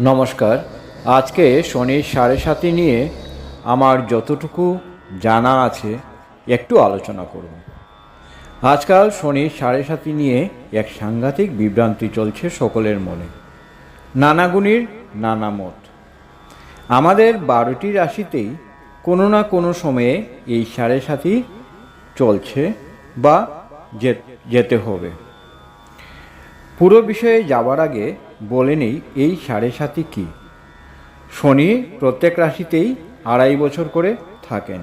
নমস্কার। আজকে শনির সাড়ে সাতি নিয়ে আমার যতটুকু জানা আছে, একটু আলোচনা করব। আজকাল শনির সাড়ে সাতি নিয়ে এক সাংঘাতিক বিভ্রান্তি চলছে সকলের মনে। নানা গুণীর নানা মত। আমাদের বারোটি রাশিতেই কোনো না কোনো সময়ে এই সাড়ে সাতি চলছে বা যেতে হবে। পুরো বিষয়ে যাওয়ার আগে বলে নেই এই সাড়ে সাতি কী। শনি প্রত্যেক রাশিতেই আড়াই বছর করে থাকেন।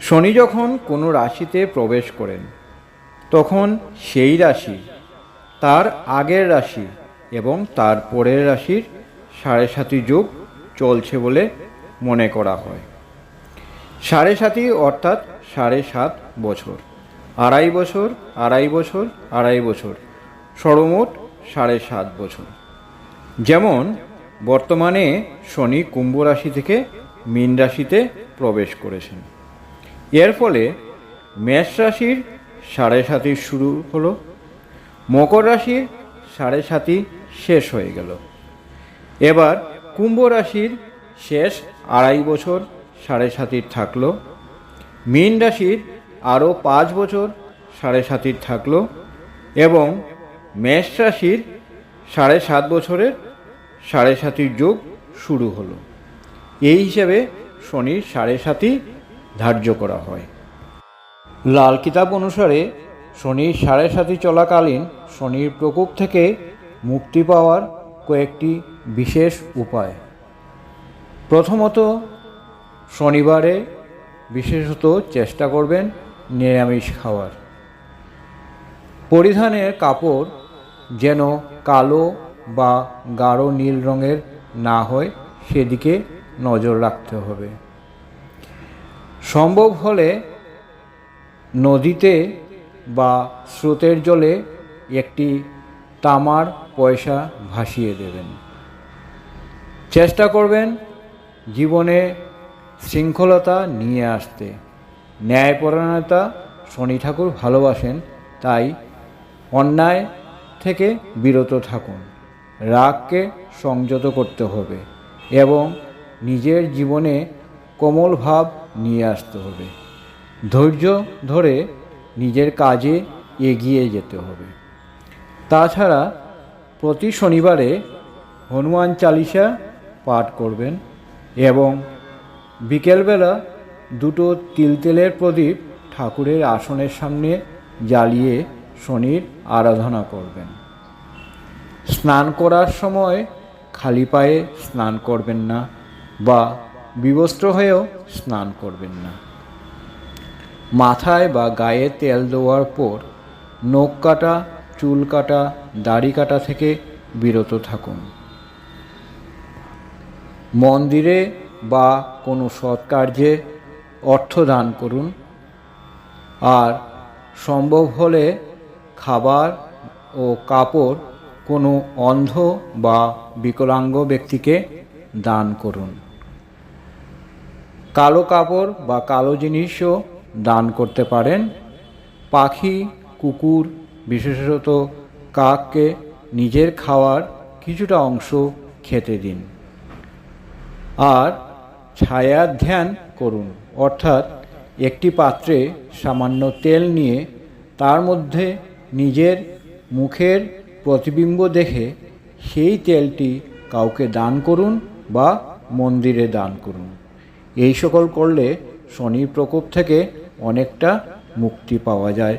শনি যখন কোনো রাশিতে প্রবেশ করেন, তখন সেই রাশি তার আগের রাশি এবং তার পরের রাশির সাড়ে সাতি যুগ চলছে বলে মনে করা হয়। সাড়ে সাতি অর্থাৎ সাড়ে সাত বছর। আড়াই বছর আড়াই বছর আড়াই বছর। সর্বমোট সাড়ে সাত বছর। যেমন, বর্তমানে শনি কুম্ভ রাশি থেকে মীন রাশিতে প্রবেশ করেছেন। এর ফলে মেষ রাশির সাড়ে সাতি শুরু হলো, মকর রাশির সাড়ে সাতি শেষ হয়ে গেল। এবার কুম্ভ রাশির শেষ আড়াই বছর সাড়ে সাতির থাকল, মীন রাশির আরও পাঁচ বছর সাড়ে সাতির থাকল এবং মেষ রাশির সাড়ে সাত বছরের সাড়ে সাতির যোগ শুরু হলো। এই হিসেবে শনির সাড়ে সাতি ধার্য করা হয়। লাল কিতাব অনুসারে শনির সাড়ে সাতি চলাকালীন শনির প্রকোপ থেকে মুক্তি পাওয়ার কয়েকটি বিশেষ উপায়। প্রথমত, শনিবারে বিশেষত চেষ্টা করবেন নিরামিষ খাওয়ার। পরিধানের কাপড় যেন কালো বা গাঢ় নীল রঙের না হয়, সেদিকে নজর রাখতে হবে। সম্ভব হলে নদীতে বা স্রোতের জলে একটি তামার পয়সা ভাসিয়ে দেবেন। চেষ্টা করবেন জীবনে শৃঙ্খলতা নিয়ে আসতে। ন্যায়পরায়ণতা শনি ঠাকুর ভালোবাসেন, তাই অন্যায় থেকে বিরত থাকুন। রাগকে সংযত করতে হবে এবং নিজের জীবনে কোমল ভাব নিয়ে আসতে হবে। ধৈর্য ধরে নিজের কাজে এগিয়ে যেতে হবে। তাছাড়া প্রতি শনিবারে হনুমান চালিসা পাঠ করবেন এবং বিকেলবেলা দুটো তিলতেলের প্রদীপ ঠাকুরের আসনের সামনে জ্বালিয়ে শনির আরাধনা করবেন। স্নান করার সময় খালি পায়ে স্নান করবেন না বা বিবস্ত্র হয়েও স্নান করবেন না। মাথায় বা গায়ে তেল দেওয়ার পর নখ কাটা, চুল কাটা, দাড়ি কাটা থেকে বিরত থাকুন। মন্দিরে বা কোনো সৎকার্যে অর্থ দান করুন। আর সম্ভব হলে খাবার ও কাপড় কোনো অন্ধ বা বিকলাঙ্গ ব্যক্তিকে দান করুন। কালো কাপড় বা কালো জিনিসও দান করতে পারেন। পাখি, কুকুর, বিশেষত কাককে নিজের খাওয়ার কিছুটা অংশ খেতে দিন। আর ছায়া ধ্যান করুন। অর্থাৎ একটি পাত্রে সামান্য তেল নিয়ে তার মধ্যে নিজের মুখের প্রতিবিম্ব দেখে সেই তেলটি কাউকে দান করুন বা মন্দিরে দান করুন। এই সকল করলে শনির প্রকোপ থেকে অনেকটা মুক্তি পাওয়া যায়।